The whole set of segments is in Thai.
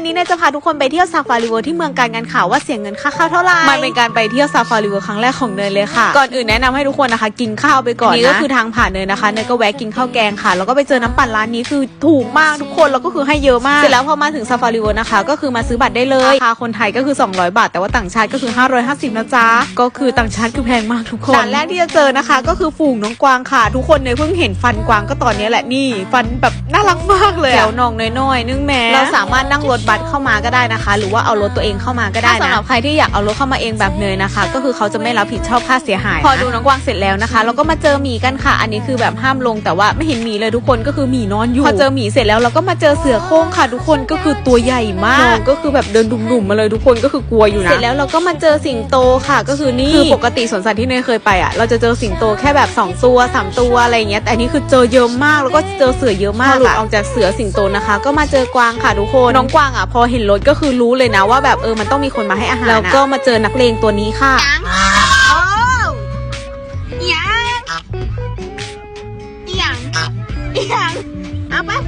วันนี้เนยจะพาทุกคนไปเที่ยวซาฟารีเวิลด์ที่เมืองการกันค่ะว่าเสียเงินค่าเข้าเท่าไหร่ มันเป็นการไปเที่ยวซาฟารีเวิลด์ครั้งแรกของเนยเลยค่ะ ก่อนอื่นแนะนำให้ทุกคนนะคะ กินข้าวไปก่อนนะนี่ก็คือทางผ่านเนยนะคะ เนยก็แวะกินข้าวแกงค่ะ แล้วก็ไปเจอน้ำปั่นร้านนี้คือถูกมากทุกคนแล้วก็คือให้เยอะมากเสร็จแล้วพอมาถึงซาฟารีเวิลด์นะคะ ก็คือมาซื้อบัตรได้เลยราคาคนไทยก็คือ 200 บาท แต่ว่าต่างชาติก็คือ 550นะจ๊ะก็คือต่างชาติคือแพงมากทุกคนด่านแรกที่จะเจอนะคะ ก็คือฝูงน้องกวางค่ะ ทุกคนเนยเพิ่งเห็นฟันกวางก็ตอนนี้แหละนี่ ฟันแบบน่ารักมากเลยแถวนองน้อยๆนึงแม้เราสามารถนั่งรถบัสเข้ามาก็ได้นะคะ หรือว่าเอารถตัวเองเข้ามาก็ได้นะสำหรับใครที่อยากเอารถเข้ามาเองแบบเนยนะคะ ก็คือเขาจะไม่รับผิดชอบค่าเสียหาย พอดูน้องกวางเสร็จแล้วนะคะเราก็มาเจอหมีกันค่ะ อันนี้คือแบบห้ามลงแต่ว่าไม่เห็นหมีเลยทุกคนก็คือหมีนอนอยู่ พอเจอหมีเสร็จแล้วเราก็มาเจอเสือโคร่งค่ะ ทุกคนก็คือตัวใหญ่มากน้องก็คือแบบเดินดุ่มๆมาเลยทุกคนก็คือกลัวอยู่นะเสร็จแล้วเราก็มาเจอสิงโตค่ะ ก็คือนี่คือปกติสวนสัตว์ที่เนยเคยไปอะเราจะเจอสิงโตแค่แบบสองตัวสามตัวอะไรอย่างเงี้ยแต่อันนี้คือเจอเยอะมากแล้วก็เจอเสือเยอะมากหลุดออกจากเสือสิงโตนะคะ ก็มาเจอกวางค่ะทุกคนน้องกวางอะพอเห็นรถก็คือรู้เลยนะว่าแบบเออมันต้องมีคนมาให้อาหารแล้วก็มาเจอนักเลงตัวนี้ค่ะโอ้ยยังยังยังเอาปะ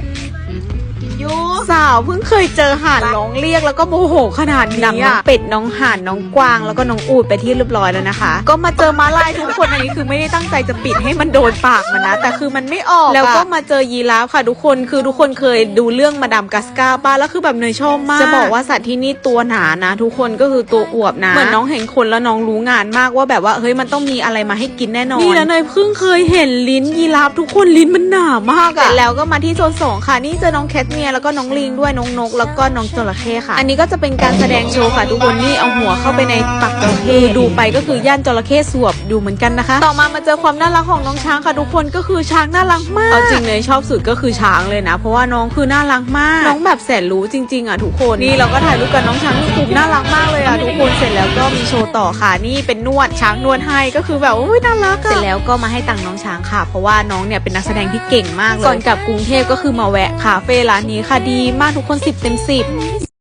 กิน อยู่สาวเพิ่งเคยเจอห่านร้องเรียกแล้วก็โมโหขนาดนี้อะเป็ดน้องห่านน้องกวางแล้วก็น้องอูดไปที่เรียบร้อยแล้วนะคะ ก็มาเจอม้าลายทุกคนอันนี้คือไม่ได้ตั้งใจจะปิดให้มันโดนปากมันนะ แต่คือมันไม่ออกแล้วก็มาเจอยีราฟค่ะทุกคนคือทุกคนเคยดูเรื่องมาดามกัสกาป้าแล้วคือแบบเนยชอบมากจะบอกว่าสัตว์ที่นี่ตัวหนานะ ทุกคนก็คือตัวอวบนะเหมือนน้องเห็นคนแล้วน้องรู้งานมากว่าแบบว่าเฮ้ยมันต้องมีอะไรมาให้กินแน่นอนนี่แล้วเนยเพิ่งเคยเห็นลิ้นยีราฟทุกคนลิ้นมันหนามากอะแล้วก็มาที่โซนสองค่ะนี่เจอน้องแคทเมียแล้วก็น้องลิงด้วยน้องนก แล้วก็น้องจระเข้ค่ะ อันนี้ก็จะเป็นการแสดงโชว์ค่ะทุกคนนี่เอาหัวเข้าไปในปากจระเข้ดูไปก็คือย่านจระเข้สวบดูเหมือนกันนะคะ ต่อมามาเจอความน่ารักของน้องช้างค่ะทุกคนก็คือช้างน่ารักมากเอาจริงเลยชอบสุดก็คือช้างเลยนะ เพราะว่าน้องคือน่ารักมาก น้องแบบแสนรู้จริง ๆอะทุกคนนี่เราก็ถ่ายรูปกับน้องช้างกลุ่มน่ารักมากเลยอะทุกคนเสร็จแล้วก็มีโชว์ต่อค่ะนี่เป็นนวดช้างนวดให้ก็คือแบบอุ้ยน่ารักอะเสร็จแล้วก็มาให้ตังค์น้องช้างค่ะ เพราะว่าน้องเนี่ยเป็นนักแสดงที่เก่งมากเลยก่อนกลับกรุงเทพก็คือมาแวะคาเฟ่ร้านนี้ค่ะดีมากทุกคน 10 เต็ม 10